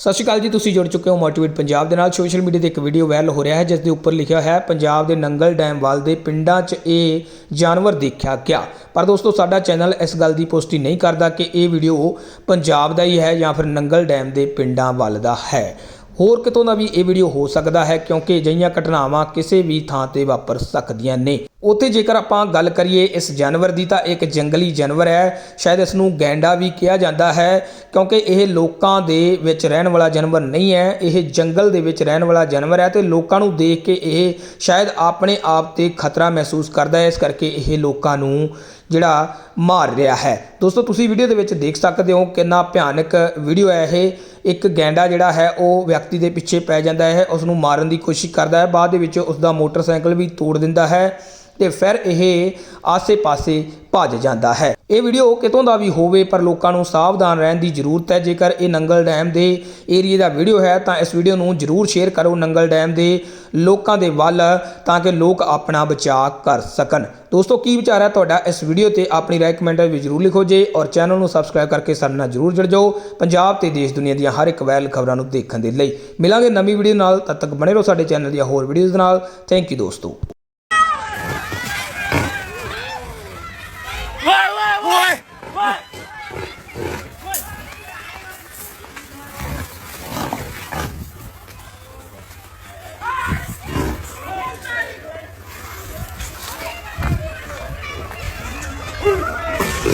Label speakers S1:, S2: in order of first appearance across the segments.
S1: ਸਤਿ ਸ਼੍ਰੀ ਅਕਾਲ ਜੀ, ਤੁਸੀਂ ਜੁੜ ਚੁੱਕੇ ਹੋ ਮੋਟੀਵੇਟ ਪੰਜਾਬ ਦੇ ਨਾਲ। ਸੋਸ਼ਲ ਮੀਡੀਆ ਤੇ ਇੱਕ ਵੀਡੀਓ ਵਾਇਰਲ ਹੋ ਰਿਹਾ ਹੈ, ਜਿਸ ਦੇ ਉੱਪਰ ਲਿਖਿਆ ਹੈ, ਪੰਜਾਬ ਦੇ ਨੰਗਲ ਡੈਮ ਵੱਲ ਦੇ ਪਿੰਡਾਂ 'ਚ ਇਹ ਜਾਨਵਰ ਦੇਖਿਆ ਗਿਆ। ਪਰ ਦੋਸਤੋ, ਸਾਡਾ ਚੈਨਲ ਇਸ ਗੱਲ ਦੀ ਪੁਸ਼ਟੀ ਨਹੀਂ ਕਰਦਾ ਕਿ ਇਹ ਵੀਡੀਓ ਪੰਜਾਬ ਦਾ ਹੀ ਹੈ ਜਾਂ ਫਿਰ ਨੰਗਲ ਡੈਮ ਦੇ ਪਿੰਡਾਂ ਵੱਲ ਦਾ ਹੈ। ਹੋਰ ਕਿਤੋਂ ਦਾ ਵੀ ਇਹ ਵੀਡੀਓ ਹੋ ਸਕਦਾ ਹੈ, ਕਿਉਂਕਿ ਅਜਿਹੀਆਂ ਘਟਨਾਵਾਂ ਕਿਸੇ ਵੀ ਥਾਂ ਤੇ ਵਾਪਰ ਸਕਦੀਆਂ ਨੇ। ਉੱਥੇ ਜੇਕਰ ਆਪਾਂ ਗੱਲ ਕਰੀਏ ਇਸ ਜਾਨਵਰ ਦੀ ਤਾਂ ਇੱਕ ਜੰਗਲੀ ਜਾਨਵਰ ਹੈ, ਸ਼ਾਇਦ ਇਸ ਨੂੰ ਗੈਂਡਾ ਵੀ ਕਿਹਾ ਜਾਂਦਾ ਹੈ, ਕਿਉਂਕਿ ਇਹ ਲੋਕਾਂ ਦੇ ਵਿੱਚ ਰਹਿਣ ਵਾਲਾ ਜਾਨਵਰ ਨਹੀਂ ਹੈ, ਇਹ ਜੰਗਲ ਦੇ ਵਿੱਚ ਰਹਿਣ ਵਾਲਾ ਜਾਨਵਰ ਹੈ ਤੇ ਲੋਕਾਂ ਨੂੰ ਦੇਖ ਕੇ ਇਹ ਸ਼ਾਇਦ ਆਪਣੇ ਆਪ ਤੇ ਖਤਰਾ ਮਹਿਸੂਸ ਕਰਦਾ ਹੈ, ਇਸ ਕਰਕੇ ਇਹ ਲੋਕਾਂ ਨੂੰ ਜਿਹੜਾ ਮਾਰ ਰਿਹਾ ਹੈ। ਦੋਸਤੋ, ਤੁਸੀਂ ਵੀਡੀਓ ਦੇ ਵਿੱਚ ਦੇਖ ਸਕਦੇ ਹੋ ਕਿੰਨਾ ਭਿਆਨਕ ਵੀਡੀਓ ਹੈ ਇਹ। ਇੱਕ ਗੈਂਡਾ ਜਿਹੜਾ ਹੈ, ਉਹ ਵਿਅਕਤੀ ਦੇ ਪਿੱਛੇ ਪੈ ਜਾਂਦਾ ਹੈ ਉਸ ਨੂੰ ਮਾਰਨ ਦੀ ਕੋਸ਼ਿਸ਼ ਕਰਦਾ ਹੈ, ਬਾਅਦ ਦੇ ਵਿੱਚ ਉਸ ਦਾ ਮੋਟਰਸਾਈਕਲ ਵੀ ਤੋੜ ਦਿੰਦਾ ਹੈ। ਤੇ ਫਿਰ ਇਹ ਆਸੇ-ਪਾਸੇ ਭੱਜ ਜਾਂਦਾ ਹੈ। ਇਹ ਵੀਡੀਓ ਕਿਤੋਂ ਦਾ ਵੀ ਹੋਵੇ, ਪਰ ਲੋਕਾਂ ਨੂੰ ਸਾਵਧਾਨ ਰਹਿਣ ਦੀ ਜ਼ਰੂਰਤ ਹੈ। ਜੇਕਰ ਇਹ ਨੰਗਲ ਡੈਮ ਦੇ ਏਰੀਆ ਦਾ ਵੀਡੀਓ ਹੈ, ਤਾਂ ਇਸ ਵੀਡੀਓ ਨੂੰ ਜ਼ਰੂਰ ਸ਼ੇਅਰ ਕਰੋ ਨੰਗਲ ਡੈਮ ਦੇ ਲੋਕਾਂ ਦੇ ਵੱਲ, ਤਾਂ ਕਿ ਲੋਕ ਆਪਣਾ ਬਚਾਅ ਕਰ ਸਕਣ। ਦੋਸਤੋ, ਕੀ ਵਿਚਾਰ ਹੈ ਤੁਹਾਡਾ ਇਸ ਵੀਡੀਓ ਤੇ? ਆਪਣੀ ਰਾਏ ਕਮੈਂਟ ਵਿੱਚ ਜ਼ਰੂਰ ਲਿਖੋ ਜੇ, ਔਰ ਚੈਨਲ ਨੂੰ ਸਬਸਕ੍ਰਾਈਬ ਕਰਕੇ ਸਾਡੇ ਨਾਲ ਜ਼ਰੂਰ ਜੁੜ ਜਾਓ ਪੰਜਾਬ ਤੇ ਦੇਸ਼ ਦੁਨੀਆ ਦੀਆਂ ਹਰ ਇੱਕ ਵਾਇਰਲ ਖਬਰਾਂ ਨੂੰ ਦੇਖਣ ਦੇ ਲਈ। ਮਿਲਾਂਗੇ ਨਵੀਂ ਵੀਡੀਓ ਨਾਲ, ਤਦ ਤੱਕ ਬਣੇ ਰਹੋ ਸਾਡੇ ਚੈਨਲ ਦੀਆਂ ਹੋਰ ਵੀਡੀਓਜ਼ ਨਾਲ। ਥੈਂਕ ਯੂ ਦੋਸਤੋ।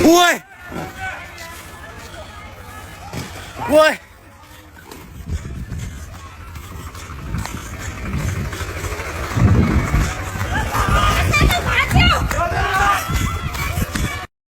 S2: อุ้ยอุ้ย